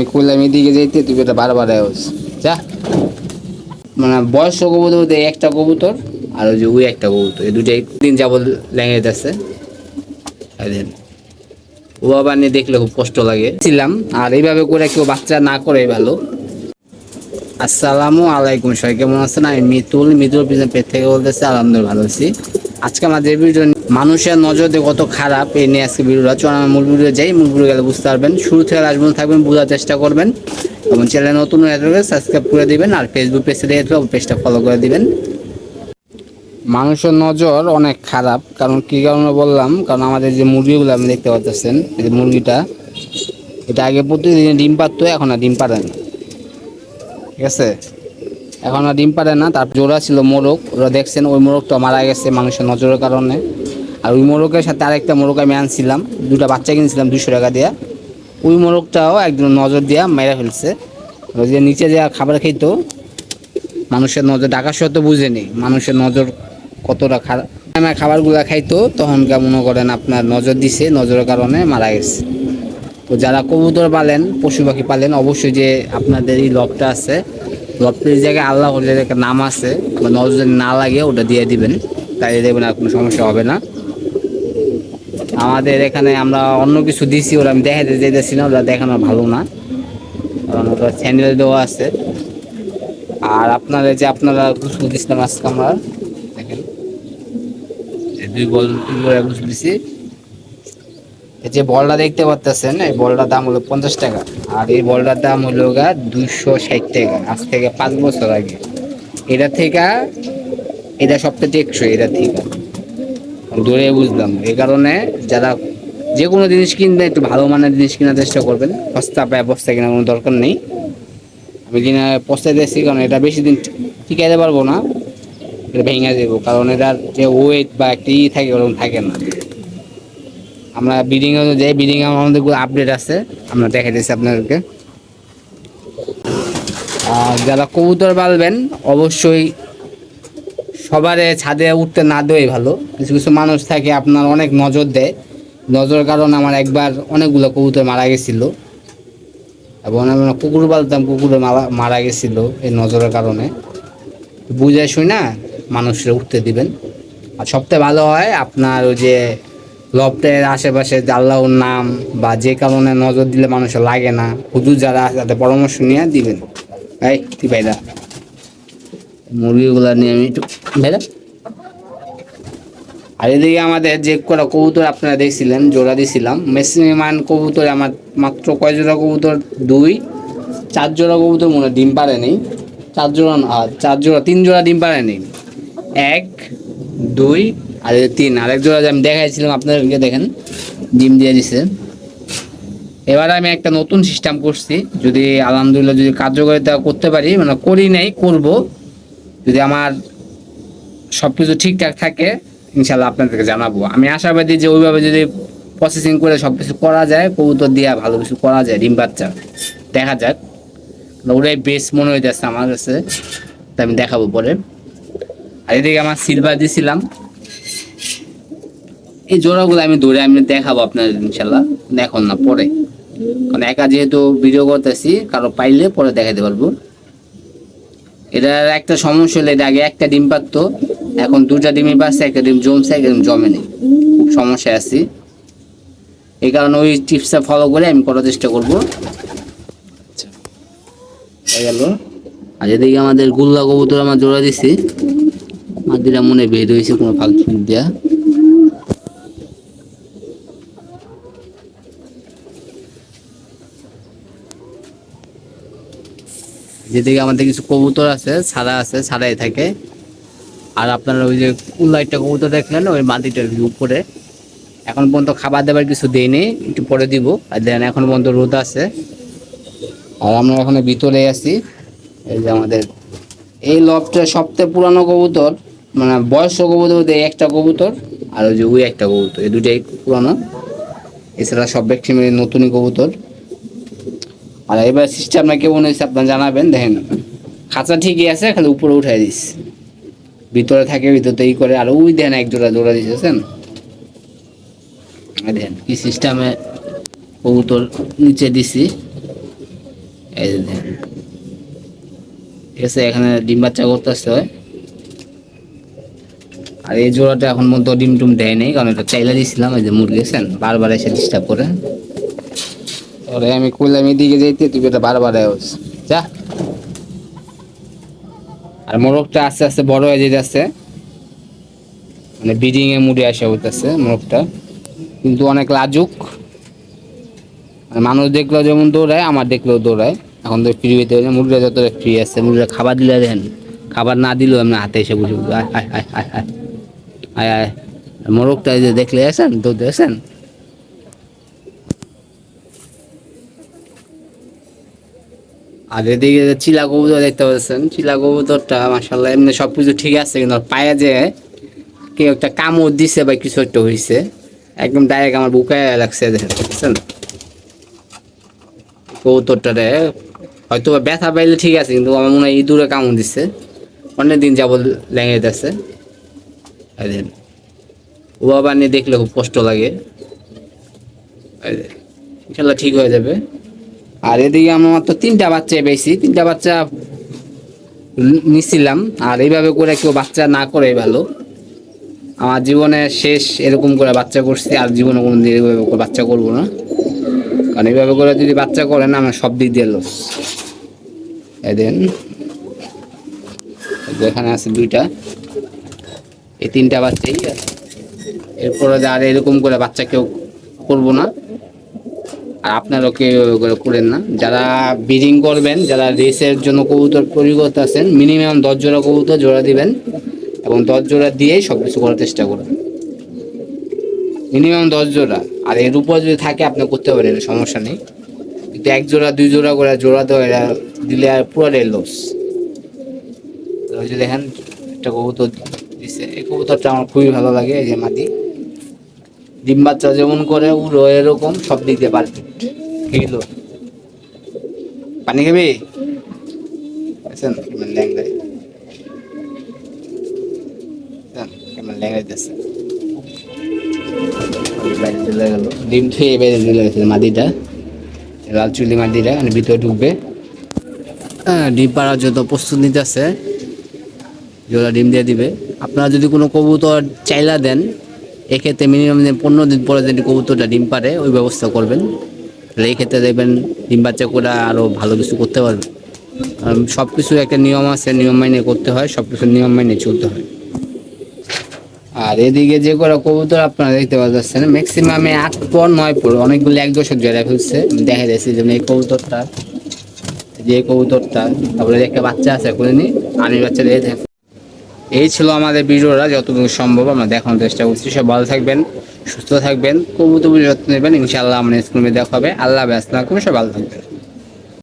আমি কইলাম, এদিকে যাইতে, তুই এটা বারবার আওস যা। মানে বয়স্ক কবুতর একটা কবুতর আর ওই যে ওই একটা কবুতর। এই দুটাই দিন যাবত ল্যাঙ্গে যাচ্ছে ও আবার নিয়ে দেখলে খুব কষ্ট লাগে। ছিলাম, আর এইভাবে করে কেউ বাচ্চা না করে ভালো। আসসালামু আলাইকুম, সবাই কেমন আছেন? আমি মিতুল। মিতুল পিছনে পেট থেকে বলতেছি, আলহামদুলিল্লাহ, ভালো আছি। আজকে আমাদের ভিডিও মানুষের নজর কত খারাপ, এই নিয়ে আজকে ভিডিওটা। চল আমরা মূল ভিডিও যাই। মূল ভিডিও গেলে বুঝতে পারবেন। শুরু থেকে লাস্ট থাকবেন, বোঝার চেষ্টা করবেন। এবং চ্যানেল নতুন হয়ে সাবস্ক্রাইব করে দিবেন আর ফেসবুক পেজে দিয়ে থাকলে পেজটা ফলো করে দিবেন। মানুষের নজর অনেক খারাপ। কারণ কি কারণে বললাম? কারণ আমাদের যে মুরগিগুলো আপনি দেখতে পাচ্ছেন, এই যে মুরগিটা, এটা আগে প্রতিদিন ডিম পারতো এখন আর ডিম পারে না। ঠিক আছে? এখন আর ডিম পারে না, তার জোড়া ছিল মোরগ। ওরা দেখছেন ওই মোরগটা মারা গেছে মানুষের নজরের কারণে। আর ওই মোরগের সাথে আরেকটা মোরগ আমি আনছিলাম, দুটা বাচ্চা কিনেছিলাম দুশো টাকা দিয়া। ওই মোরগটাও একজন নজর দিয়া মেরে ফেলছে। যে নিচে যে খাবার খেতো, মানুষের নজর ডাকা সত্ত্বেও বুঝেনি, মানুষের নজর কতটা খারাপ। আমার খাবারগুলো খাইতো তখন মনে করেন আপনার নজর দিছে, নজরের কারণে মারা গেছে। তো যারা কবুতর পালেন, পশু পাখি পালেন, অবশ্যই যে আপনাদের এই লবটা আছে লবটির জায়গায় আল্লাহ হলে একটা নাম আছে, বা নজর না লাগে ওটা দিয়ে দিবেন তাই দেখবেন আর কোনো সমস্যা হবে না। আমাদের এখানে আমরা অন্য কিছু দিছি, ওরা আমি দেখাতে যেতেছি না, ওরা দেখানো ভালো না। কারণ ওটা স্যান্ডেল দেওয়া আছে। আর আপনারা যে আপনারা গুছু দিচ্ছিলাম আজকে আমরা, দেখেন। দুই বল দুই বল গুছু দিছি যে বলটা দেখতে পাচ্ছেন এই বলটার দাম হলো পঞ্চাশ টাকা। আর এই বলটার দাম হলো গা দুইশো ষাট টাকা, আজ থেকে পাঁচ বছর আগে। এটা থেকে, এটা সবচেয়ে টেকসই, এটা থেকে। দূরে বুঝলাম। এই কারণে যারা যে কোনো জিনিস কিনবেন, একটু ভালো মানের জিনিস কেনার চেষ্টা করবেন। সস্তা পায় বস্তা কেনার কোনো দরকার নেই। আমি কিনা পস্তায় দিয়েছি, কারণ এটা বেশি দিন টিকাইতে পারব না। এটা ভেঙে দেবো কারণ এটার যে ওয়েট বা একটা ই থাকে, ওরকম থাকে না। আমরা বিডিং এ যাই বিডিং আমাদের আপডেট আছে, আমরা দেখাই দিচ্ছি আপনাদেরকে যারা কবুতর পালবেন, অবশ্যই সবারে ছাদে উঠতে না দেওয়াই ভালো। কিছু কিছু মানুষ থাকে, আপনার অনেক নজর দেয়। নজরের কারণে আমার একবার অনেকগুলো কবুতর মারা গেছিল। এবং আমি কুকুর পালতাম, কুকুরে মারা মারা গেছিল এই নজরের কারণে। বুঝে শুই না, মানুষরা উঠতে দিবেন। আর সবথেকে ভালো হয় আপনার ওই যে লফটের আশেপাশে আল্লাহর নাম বা যে কারণে নজর দিলে মানুষ লাগে না, হুজুর যারা আছে তাদের পরামর্শ নিয়ে দিবেন। এই তুই ভাইরা মুরগিগুলা নিয়ে আমি একটু ভাইরা আর এদিকে আমাদের যে কটা কবুতর আপনারা দেখছিলেন, জোড়া দিছিলাম, মেসিমান কবুতর আমার মাত্র কয় জোড়া কবুতর? দুই। চার জোড়া কবুতর মনে ডিম পারে নেই। চার জোড়া চার জোড়া, তিন জোড়া ডিম পারে নেই। এক, দুই আর তিন আরেক জোড়া আমি দেখাইছিলাম, আপনাদেরকে দেখেন, ডিম দিয়ে দিছে। এবার আমি একটা নতুন সিস্টেম করছি, যদি আলহামদুলিল্লাহ যদি কার্যকারিতা করতে পারি মানে করি নাই, করব। যদি আমার সব কিছু ঠিকঠাক থাকে ইনশাল্লাহ আপনাদেরকে জানাব। আমি আশাবাদী যে ওইভাবে যদি প্রসেসিং করে সব কিছু করা যায়, কবুতর দিয়া ভালো কিছু করা যায়, ডিম বাচ্চা, দেখা যাক। ওটাই বেস্ট মনে হইতেছে আমার কাছে, তা আমি দেখাবো পরে। আর এদিকে আমার সিলভার দিছিলাম। এই জোড়াগুলো আমি ধরে আমি দেখাবো আপনার ইনশাল্লাহ এখন না পরে। কারণ একা যেহেতু ভিডিও করতেছি কারও পাইলে পরে দেখাতে পারব। এটার একটা সমস্যা হলে এটা আগে একটা ডিম পারতো এখন দুটা ডিমই পাচ্ছে একটা ডিম জমছে একটা ডিম জমে নেই। খুব সমস্যায় আছি। এই কারণে ওই টিপসটা ফলো করে আমি করার চেষ্টা করব। আচ্ছা, হয়ে গেল আর এদিকে আমাদের গুল্লা কবুতর আমার জোড়া দিছি। মাদিরা মনে বের হয়েছে কোনো ফালতু দিয়া। যেদিকে আমাদের কিছু কবুতর আছে সাদা আছে সাদাই থাকে। আর আপনারা ওই যে কুল্লাইটটা কবুতর দেখলেন, ওই মাটিটার উপরে। এখন পর্যন্ত খাবার দাবার কিছু দেয়নি একটু পরে দিব। আর দেন, এখন পর্যন্ত রোদ আছে। আর আমরা ওখানে ভিতরে আছি। এই যে আমাদের, এই লবটা সবথেকে পুরানো কবুতর মানে বয়স্ক কবুতর একটা কবুতর, আর ওই যে ওই একটা কবুতর। এই দুটাই পুরানো। এছাড়া সব ব্যক্তি মিলে নতুনই কবুতর। আর এবার সিস্টেমটা কেমন হয়েছে আপনার জানাবেন, দেখেন। খাঁচা ঠিকই আছে, খালি উপরে উঠাই দিস ভিতরে থাকে ভিতরে ই করে, আর ওই দেন এক জোড়া জোড়া দিয়েছেন দেখেন কি সিস্টেমে কবুতর নিচে দিছি। এই দেখেন। ঠিক আছে, এখানে ডিম বাচ্চা করতেছে আর এই জোড়াটা এখন মতো ডিম টুম দেয় নাই, কারণ এটা চাইলা দিয়েছিলাম এই যে মুরগি বারবার এসে ডিস্টার্ব করে। ওরে আমি কইলাম এদিকে যাইতে, তুই এটা বারবার আয়োস যা। আর মোরগটা আস্তে আস্তে বড় হয়ে যেতেছে মানে ব্রিডিং এ মুডে আসা হইতেছে মোরগটা। কিন্তু অনেক লাজুক। মানে মানুষ দেখলেও যেমন দৌড়ায়, আমার দেখলেও দৌড়ায়। এখন তো ফ্রি হইতে হয়েছে মুরগিটা যত ফ্রি আছে মুরগিটা খাবার দিলে দেন। খাবার না দিলেও আমরা হাতে এসে বসে আয় আয় আয় আয় আয় আয় মোরগটা দেখলে আসেন দৌড়তে আসেন আর এদিকে চিলা কবুতর দেখতে পাচ্ছেন, চিলা কবুতরটা মাসাল্লাহ এমনি সব কিছু ঠিক আছে, কিন্তু পায়ে যে কেউ একটা কামড় দিছে বা কিছু একটা হয়েছে একদম ডাইরেক্ট আমার বুকায় লাগছে দেখছেন কবুতরটারে হয়তো ব্যথা পাইলে ঠিক আছে, কিন্তু আমার মনে হয় ইঁদুরে কামড় দিচ্ছে অনেক দিন যাব লেঙে যাচ্ছে ও বাবা নিয়ে দেখলে খুব কষ্ট লাগে। ইনশাল্লাহ ঠিক হয়ে যাবে। আর এদিকে আমার মাত্র তিনটা বাচ্চা পেয়েছি। তিনটা বাচ্চা নি- নিছিলাম, আর এইভাবে করে কেউ বাচ্চা না করে ভালো। আমার জীবনে শেষ এরকম করে বাচ্চা করছি, আর জীবনে কোনো দিন এইভাবে করে বাচ্চা করব না। কারণ এইভাবে করে যদি বাচ্চা করেন, আমার সব দিক দিয়ে লস এদিন এখানে আছে দুইটা। এই তিনটা বাচ্চাই এরপরে আর এরকম করে বাচ্চা কেউ করব না। আপনারাও এভাবে করেন না। যারা ব্রিডিং করবেন, যারা রেসের জন্য কবুতর তৈরি আছেন মিনিমাম দশ জোড়া কবুতর জোড়া দিবেন এবং দশ জোড়া দিয়েই সব কিছু করার চেষ্টা করবেন মিনিমাম দশ জোড়া। আর এর উপর যদি থাকে, আপনি করতে পারেন সমস্যা নেই। কিন্তু এক জোড়া, দুই জোড়া করে জোড়া দেওয়া এরা দিলে আর পুরোটাই লস। দেখেন, একটা কবুতর দিছে। এই কবুতরটা আমার খুবই ভালো লাগে, এই যে মাদি। ডিম বাচ্চা যেমন করে উড়ো এরকম সব দিয়ে পারফেক্ট এগুলো পানি খাবি? আছেন কেমন ল্যাংড়াই কেমন দিচ্ছে চলে ডিম খেয়ে বাইরে চলে গেছে লাল চুলি মাদিটা মানে ভিতরে ঢুকবে। হ্যাঁ, ডিম পাড়ার জন্য প্রস্তুত নিতে আছে। জোড়া ডিম দিয়ে দিবে। আপনারা যদি কোনো কবুতর চাইলা দেন এক্ষেত্রে মিনিমাম পনেরো দিন পরে যদি কবুতরটা ডিম পারে ওই ব্যবস্থা করবেন। তাহলে এই ক্ষেত্রে দেখবেন ডিম বাচ্চা করে আরও ভালো কিছু করতে পারবে। সব কিছু একটা নিয়ম আছে, নিয়ম মাইনে করতে হয় সব কিছু নিয়ম মাইনে চলতে হয়। আর এদিকে যে করা কবুতর আপনারা দেখতে পাচ্ছেন ম্যাক্সিমামে আট পর নয় পর, অনেকগুলো এক দশক জেরা ফেলছে দেখা যাচ্ছে যেমন এই কবুতরটা, যে কবুতরটা, তারপরে একটা বাচ্চা আছে করে নি আমি বাচ্চা থাকি এই ছিল আমাদের ভিডিওটা, যতটুকু সম্ভব আমরা দেখানোর চেষ্টা করছি। সব ভালো থাকবেন, সুস্থ থাকবেন, কবুতর যত্ন নেবেন। ইনশাআল্লাহ আমাদের স্কুলে দেখা হবে। আল্লাহ ব্যস্ত না সব ভালো থাকবেন।